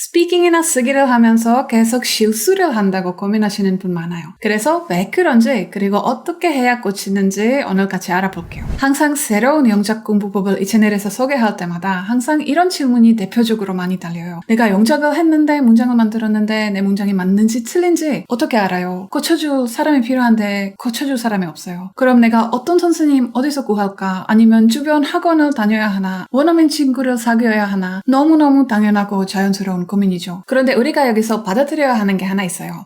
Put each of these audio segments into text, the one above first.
스피킹이나 쓰기를 하면서 계속 실수를 한다고 고민하시는 분 많아요. 그래서 왜 그런지 그리고 어떻게 해야 고치는지 오늘 같이 알아볼게요. 항상 새로운 영작 공부법을 이 채널에서 소개할 때마다 항상 이런 질문이 대표적으로 많이 달려요. 내가 영작을 했는데 문장을 만들었는데 내 문장이 맞는지 틀린지 어떻게 알아요? 고쳐줄 사람이 필요한데 고쳐줄 사람이 없어요. 그럼 내가 어떤 선생님 어디서 구할까? 아니면 주변 학원을 다녀야 하나? 원어민 친구를 사귀어야 하나? 너무너무 당연하고 자연스러운 고민이죠. 그런데 우리가 여기서 받아들여야 하는 게 하나 있어요.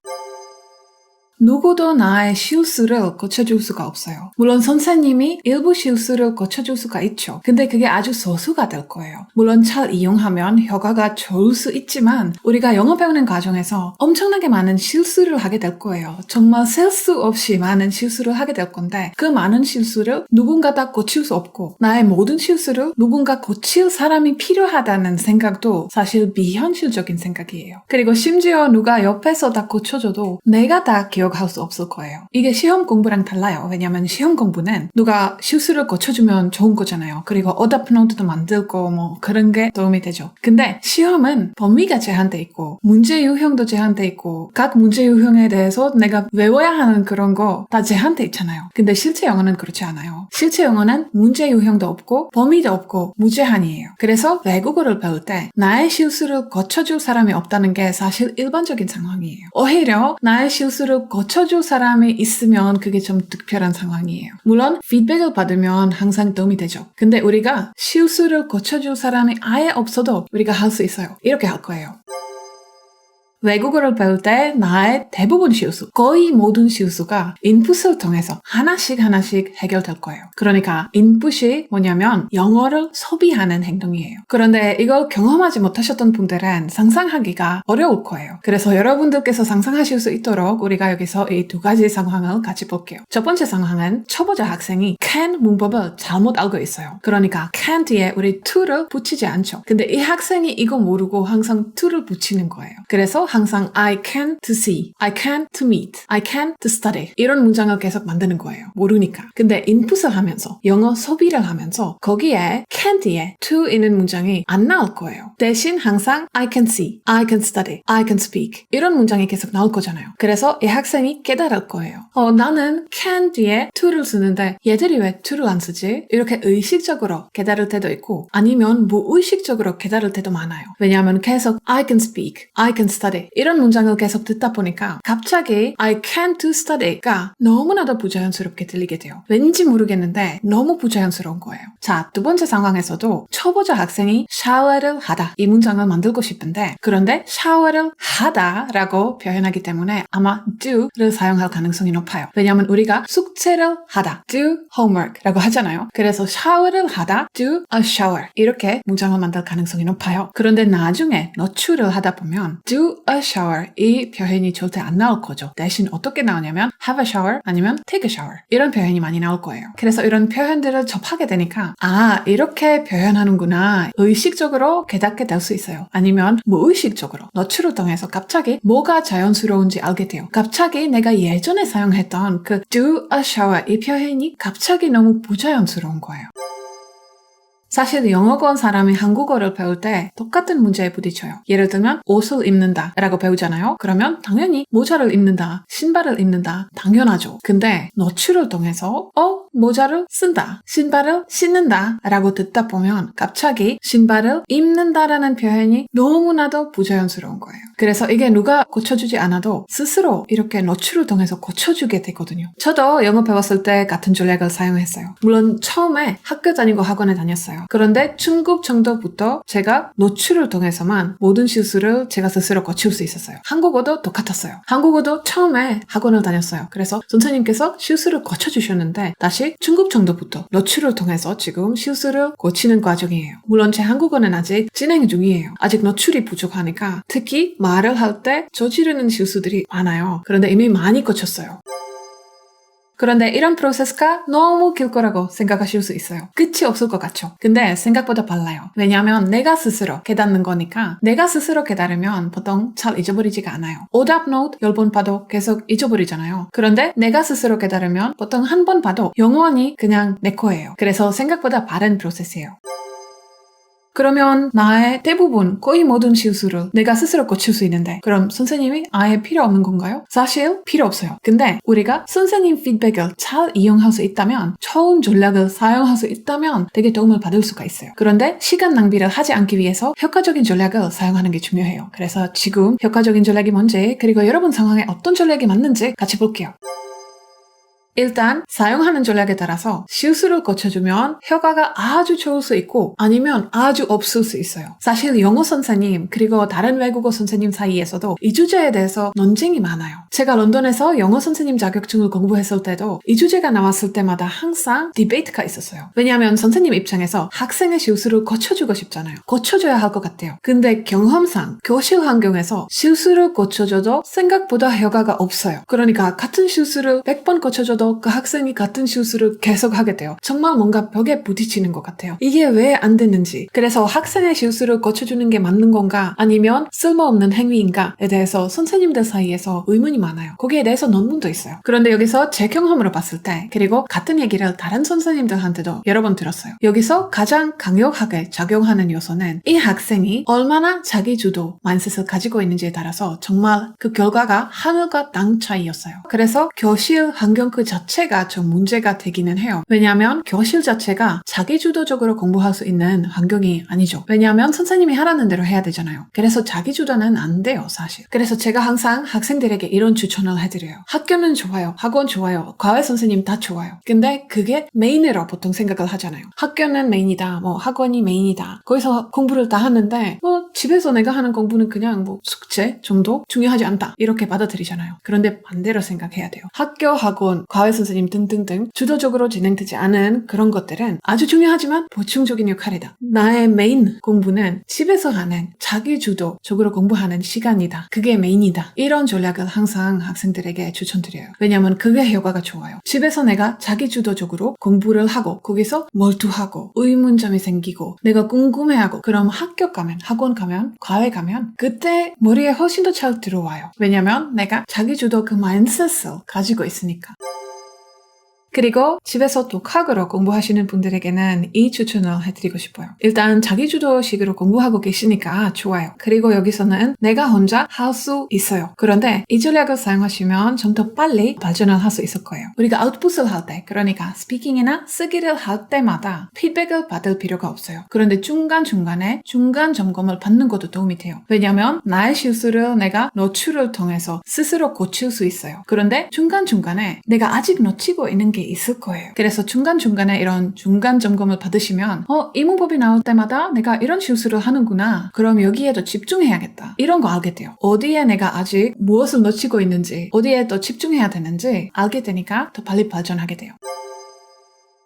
누구도 나의 실수를 고쳐줄 수가 없어요. 물론 선생님이 일부 실수를 고쳐줄 수가 있죠. 근데 그게 아주 소수가 될 거예요. 물론 잘 이용하면 효과가 좋을 수 있지만 우리가 영어 배우는 과정에서 엄청나게 많은 실수를 하게 될 거예요. 정말 셀 수 없이 많은 실수를 하게 될 건데 그 많은 실수를 누군가 다 고칠 수 없고 나의 모든 실수를 누군가 고칠 사람이 필요하다는 생각도 사실 비현실적인 생각이에요. 그리고 심지어 누가 옆에서 다 고쳐줘도 내가 다 기억 기억할 수 없을 거예요. 이게 시험 공부랑 달라요. 왜냐면 시험 공부는 누가 실수를 고쳐주면 좋은 거잖아요. 그리고 오답 노트도 만들고 뭐 그런 게 도움이 되죠. 근데 시험은 범위가 제한돼 있고 문제 유형도 제한돼 있고 각 문제 유형에 대해서 내가 외워야 하는 그런 거 다 제한돼 있잖아요. 근데 실제 영어는 그렇지 않아요. 실제 영어는 문제 유형도 없고 범위도 없고 무제한이에요. 그래서 외국어를 배울 때 나의 실수를 고쳐줄 사람이 없다는 게 사실 일반적인 상황이에요. 오히려 나의 실수를 고 고쳐줄 사람이 있으면 그게 좀 특별한 상황이에요. 물론 피드백을 받으면 항상 도움이 되죠. 근데 우리가 실수를 고쳐줄 사람이 아예 없어도 우리가 할 수 있어요. 이렇게 할 거예요. 외국어를 배울 때 나의 대부분 실수, 거의 모든 실수가 인풋을 통해서 하나씩 하나씩 해결될 거예요. 그러니까 인풋이 뭐냐면 영어를 소비하는 행동이에요. 그런데 이걸 경험하지 못하셨던 분들은 상상하기가 어려울 거예요. 그래서 여러분들께서 상상하실 수 있도록 우리가 여기서 이 두 가지 상황을 같이 볼게요. 첫 번째 상황은 초보자 학생이 can 문법을 잘못 알고 있어요. 그러니까 can 뒤에 우리 to를 붙이지 않죠. 근데 이 학생이 이거 모르고 항상 to를 붙이는 거예요. 그래서 항상 I can to see, I can to meet, I can to study 이런 문장을 계속 만드는 거예요. 모르니까. 근데 인풋을 하면서 영어 소비를 하면서 거기에 can 뒤에 to 있는 문장이 안 나올 거예요. 대신 항상 I can see, I can study, I can speak 이런 문장이 계속 나올 거잖아요. 그래서 이 학생이 깨달을 거예요. 어, 나는 can 뒤에 to를 쓰는데 얘들이 왜 to를 안 쓰지? 이렇게 의식적으로 깨달을 때도 있고 아니면 무의식적으로 깨달을 때도 많아요. 왜냐하면 계속 I can speak, I can study 이런 문장을 계속 듣다 보니까 갑자기 I can't do study가 너무나도 부자연스럽게 들리게 돼요. 왠지 모르겠는데 너무 부자연스러운 거예요. 자, 두 번째 상황에서도 초보자 학생이 샤워를 하다 이 문장을 만들고 싶은데 그런데 샤워를 하다라고 표현하기 때문에 아마 do를 사용할 가능성이 높아요. 왜냐하면 우리가 숙제를 하다 do homework라고 하잖아요. 그래서 샤워를 하다 do a shower 이렇게 문장을 만들 가능성이 높아요. 그런데 나중에 노출을 하다 보면 do a shower 이 표현이 절대 안 나올 거죠. 대신 어떻게 나오냐면 have a shower 아니면 take a shower 이런 표현이 많이 나올 거예요. 그래서 이런 표현들을 접하게 되니까 아 이렇게 표현하는구나 의식 적으로 깨닫게 될 수 있어요. 아니면 무의식적으로 너출을 통해서 갑자기 뭐가 자연스러운지 알게 돼요. 갑자기 내가 예전에 사용했던 그 do a shower 이 표현이 갑자기 너무 부자연스러운 거예요. 사실 영어권 사람이 한국어를 배울 때 똑같은 문제에 부딪혀요. 예를 들면 옷을 입는다 라고 배우잖아요. 그러면 당연히 모자를 입는다, 신발을 입는다 당연하죠. 근데 노출을 통해서 어? 모자를 쓴다, 신발을 신는다 라고 듣다 보면 갑자기 신발을 입는다라는 표현이 너무나도 부자연스러운 거예요. 그래서 이게 누가 고쳐주지 않아도 스스로 이렇게 노출을 통해서 고쳐주게 되거든요. 저도 영어 배웠을 때 같은 전략을 사용했어요. 물론 처음에 학교 다니고 학원에 다녔어요. 그런데 중급 정도부터 제가 노출을 통해서만 모든 실수를 제가 스스로 고칠 수 있었어요. 한국어도 똑같았어요. 한국어도 처음에 학원을 다녔어요. 그래서 선생님께서 실수를 고쳐주셨는데 다시 중급 정도부터 노출을 통해서 지금 실수를 고치는 과정이에요. 물론 제 한국어는 아직 진행 중이에요. 아직 노출이 부족하니까 특히 말을 할 때 저지르는 실수들이 많아요. 그런데 이미 많이 고쳤어요. 그런데 이런 프로세스가 너무 길 거라고 생각하실 수 있어요. 끝이 없을 것 같죠? 근데 생각보다 빨라요. 왜냐하면 내가 스스로 깨닫는 거니까 내가 스스로 깨달으면 보통 잘 잊어버리지가 않아요. 오답 노트 10번 봐도 계속 잊어버리잖아요. 그런데 내가 스스로 깨달으면 보통 한 번 봐도 영원히 그냥 내 거예요. 그래서 생각보다 빠른 프로세스예요. 그러면 나의 대부분 거의 모든 실수를 내가 스스로 고칠 수 있는데 그럼 선생님이 아예 필요 없는 건가요? 사실 필요 없어요. 근데 우리가 선생님 피드백을 잘 이용할 수 있다면 처음 전략을 사용할 수 있다면 되게 도움을 받을 수가 있어요. 그런데 시간 낭비를 하지 않기 위해서 효과적인 전략을 사용하는 게 중요해요. 그래서 지금 효과적인 전략이 뭔지 그리고 여러분 상황에 어떤 전략이 맞는지 같이 볼게요. 일단 사용하는 전략에 따라서 실수를 고쳐주면 효과가 아주 좋을 수 있고 아니면 아주 없을 수 있어요. 사실 영어 선생님 그리고 다른 외국어 선생님 사이에서도 이 주제에 대해서 논쟁이 많아요. 제가 런던에서 영어 선생님 자격증을 공부했을 때도 이 주제가 나왔을 때마다 항상 디베이트가 있었어요. 왜냐하면 선생님 입장에서 학생의 실수를 고쳐주고 싶잖아요. 고쳐줘야 할 것 같아요. 근데 경험상 교실 환경에서 실수를 고쳐줘도 생각보다 효과가 없어요. 그러니까 같은 실수를 100번 고쳐줘도 하면서도 그 학생이 같은 실수를 계속 하게 돼요. 정말 뭔가 벽에 부딪히는 것 같아요. 이게 왜안 됐는지. 그래서 학생의 실수를 고쳐주는 게 맞는 건가 아니면 쓸모없는 행위인가에 대해서 선생님들 사이에서 의문이 많아요. 거기에 대해서 논문도 있어요. 그런데 여기서 제 경험으로 봤을 때 그리고 같은 얘기를 다른 선생님들한테도 여러 번 들었어요. 여기서 가장 강력하게 작용하는 요소는 이 학생이 얼마나 자기 주도 마인셋을 가지고 있는지에 따라서 정말 그 결과가 하늘과 땅 차이였어요. 그래서 교실 환경 그 자체가 좀 문제가 되기는 해요. 왜냐하면 교실 자체가 자기주도적으로 공부할 수 있는 환경이 아니죠. 왜냐하면 선생님이 하라는 대로 해야 되잖아요. 그래서 자기주도는 안 돼요, 사실. 그래서 제가 항상 학생들에게 이런 추천을 해드려요. 학교는 좋아요. 학원 좋아요. 과외 선생님 다 좋아요. 근데 그게 메인으로 보통 생각을 하잖아요. 학교는 메인이다. 뭐 학원이 메인이다. 거기서 공부를 다 하는데 뭐 집에서 내가 하는 공부는 그냥 뭐 숙제 정도 중요하지 않다. 이렇게 받아들이잖아요. 그런데 반대로 생각해야 돼요. 학교, 학원, 과외 선생님 등등등 주도적으로 진행되지 않은 그런 것들은 아주 중요하지만 보충적인 역할이다. 나의 메인 공부는 집에서 하는 자기 주도적으로 공부하는 시간이다. 그게 메인이다. 이런 전략을 항상 학생들에게 추천드려요. 왜냐하면 그게 효과가 좋아요. 집에서 내가 자기 주도적으로 공부를 하고 거기서 몰두하고 의문점이 생기고 내가 궁금해하고 그럼 학교 가면 학원 가면 과외 가면 그때 머리에 훨씬 더 잘 들어와요. 왜냐면 내가 자기 주도 그 마인셋을 가지고 있으니까. 그리고 집에서 독학으로 공부하시는 분들에게는 이 추천을 해드리고 싶어요. 일단 자기주도식으로 공부하고 계시니까 좋아요. 그리고 여기서는 내가 혼자 할 수 있어요. 그런데 이 전략을 사용하시면 좀 더 빨리 발전을 할 수 있을 거예요. 우리가 아웃풋을 할 때, 그러니까 스피킹이나 쓰기를 할 때마다 피드백을 받을 필요가 없어요. 그런데 중간중간에 중간 점검을 받는 것도 도움이 돼요. 왜냐면 나의 실수를 내가 노출을 통해서 스스로 고칠 수 있어요. 그런데 중간중간에 내가 아직 놓치고 있는 게 있을 거예요. 그래서 중간중간에 이런 중간 점검을 받으시면 어, 이 문법이 나올 때마다 내가 이런 실수를 하는구나. 그럼 여기에도 집중해야겠다. 이런 거 알게 돼요. 어디에 내가 아직 무엇을 놓치고 있는지, 어디에 또 집중해야 되는지 알게 되니까 더 빨리 발전하게 돼요.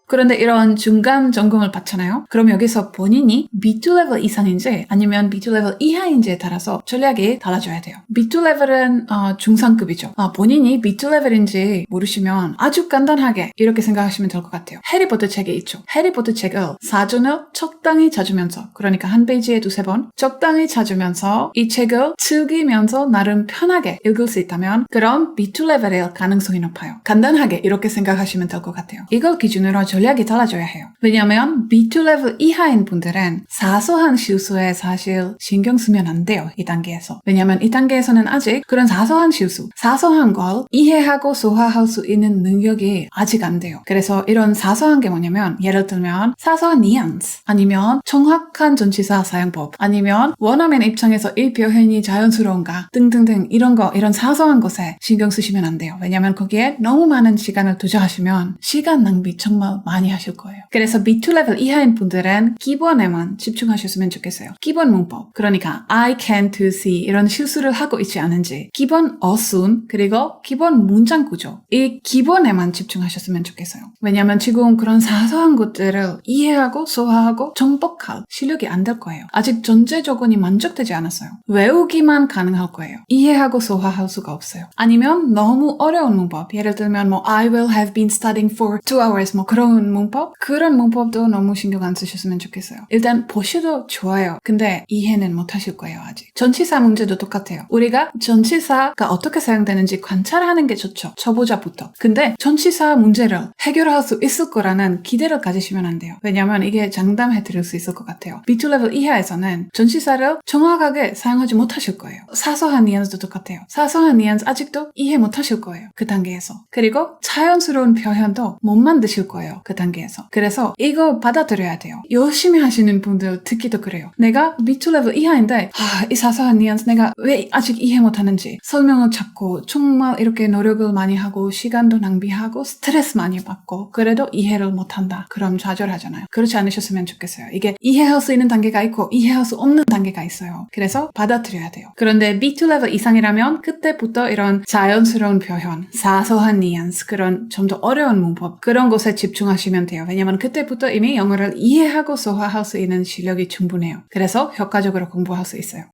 그런데 이런 중간 점검을 받잖아요. 그럼 여기서 본인이 B2 레벨 이상인지 아니면 B2 레벨 이하인지에 따라서 전략이 달라져야 돼요. B2 레벨은 어, 중상급이죠. 어, 본인이 B2 레벨인지 모르시면 아주 간단하게 이렇게 생각하시면 될 것 같아요. 해리포터 책에 있죠. 해리포터 책을 사전을 적당히 찾으면서 그러니까 한 페이지에 두세 번 적당히 찾으면서 이 책을 즐기면서 나름 편하게 읽을 수 있다면 그럼 B2 레벨일 가능성이 높아요. 간단하게 이렇게 생각하시면 될 것 같아요. 이걸 기준으로 전략이 달라져야 해요. 왜냐하면 B2 레벨 이하인 분들은 사소한 실수에 사실 신경 쓰면 안 돼요. 이 단계에서. 왜냐하면 이 단계에서는 아직 그런 사소한 실수, 사소한 걸 이해하고 소화할 수 있는 능력이 아직 안 돼요. 그래서 이런 사소한 게 뭐냐면 예를 들면 사소한 뉘앙스 아니면 정확한 전치사 사용법 아니면 원어민 입장에서 이 표현이 자연스러운가 등등등 이런 거 이런 사소한 것에 신경 쓰시면 안 돼요. 왜냐하면 거기에 너무 많은 시간을 투자하시면 시간 낭비 정말 많이 하실 거예요. 그래서 B2 레벨 이하인 분들은 기본에만 집중하셨으면 좋겠어요. 기본 문법. 그러니까 I can to see 이런 실수를 하고 있지 않은지 기본 어순 그리고 기본 문장 구조 이 기본에만 집중하셨으면 좋겠어요. 왜냐하면 지금 그런 사소한 것들을 이해하고 소화하고 정복할 실력이 안 될 거예요. 아직 전제 조건이 만족되지 않았어요. 외우기만 가능할 거예요. 이해하고 소화할 수가 없어요. 아니면 너무 어려운 문법 예를 들면 뭐 I will have been studying for two hours 뭐 그런 어려운 문법? 그런 문법도 너무 신경 안 쓰셨으면 좋겠어요. 일단 보셔도 좋아요. 근데 이해는 못 하실 거예요, 아직. 전치사 문제도 똑같아요. 우리가 전치사가 어떻게 사용되는지 관찰하는 게 좋죠. 초보자부터. 근데 전치사 문제를 해결할 수 있을 거라는 기대를 가지시면 안 돼요. 왜냐면 이게 장담해 드릴 수 있을 것 같아요. B2 레벨 이하에서는 전치사를 정확하게 사용하지 못하실 거예요. 사소한 뉘앙스도 똑같아요. 사소한 뉘앙스 아직도 이해 못 하실 거예요. 그 단계에서. 그리고 자연스러운 표현도 못 만드실 거예요. 그 단계에서. 그래서 이거 받아들여야 돼요. 열심히 하시는 분들 듣기도 그래요. 내가 B2 레벨 이하인데 아, 이 사소한 뉘앙스 내가 왜 아직 이해 못 하는지 설명을 찾고 정말 이렇게 노력을 많이 하고 시간도 낭비하고 스트레스 많이 받고 그래도 이해를 못 한다. 그럼 좌절하잖아요. 그렇지 않으셨으면 좋겠어요. 이게 이해할 수 있는 단계가 있고 이해할 수 없는 단계가 있어요. 그래서 받아들여야 돼요. 그런데 B2 레벨 이상이라면 그때부터 이런 자연스러운 표현, 사소한 뉘앙스, 그런 좀 더 어려운 문법 그런 것에 집중하 시면 돼요. 왜냐면 그때부터 이미 영어를 이해하고 소화할 수 있는 실력이 충분해요. 그래서 효과적으로 공부할 수 있어요.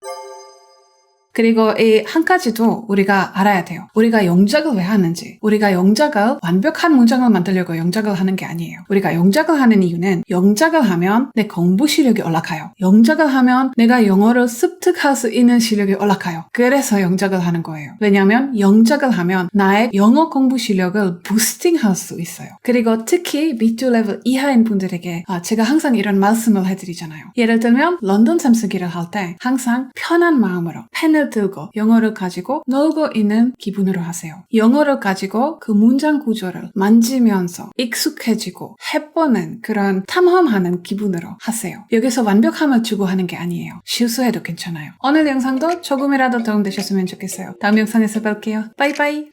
그리고 이 한 가지도 우리가 알아야 돼요. 우리가 영작을 왜 하는지. 우리가 영작을 완벽한 문장을 만들려고 영작을 하는 게 아니에요. 우리가 영작을 하는 이유는 영작을 하면 내 공부 실력이 올라가요. 영작을 하면 내가 영어를 습득할 수 있는 실력이 올라가요. 그래서 영작을 하는 거예요. 왜냐하면 영작을 하면 나의 영어 공부 실력을 부스팅할 수 있어요. 그리고 특히 B2 레벨 이하인 분들에게 아, 제가 항상 이런 말씀을 해드리잖아요. 예를 들면 런던 샘쓰기를 할 때 항상 편한 마음으로 펜을 들고 영어를 가지고 놀고 있는 기분으로 하세요. 영어를 가지고 그 문장 구조를 만지면서 익숙해지고 해보는 그런 탐험하는 기분으로 하세요. 여기서 완벽함을 추구하는 게 아니에요. 실수해도 괜찮아요. 오늘 영상도 조금이라도 도움되셨으면 좋겠어요. 다음 영상에서 뵐게요. 바이바이.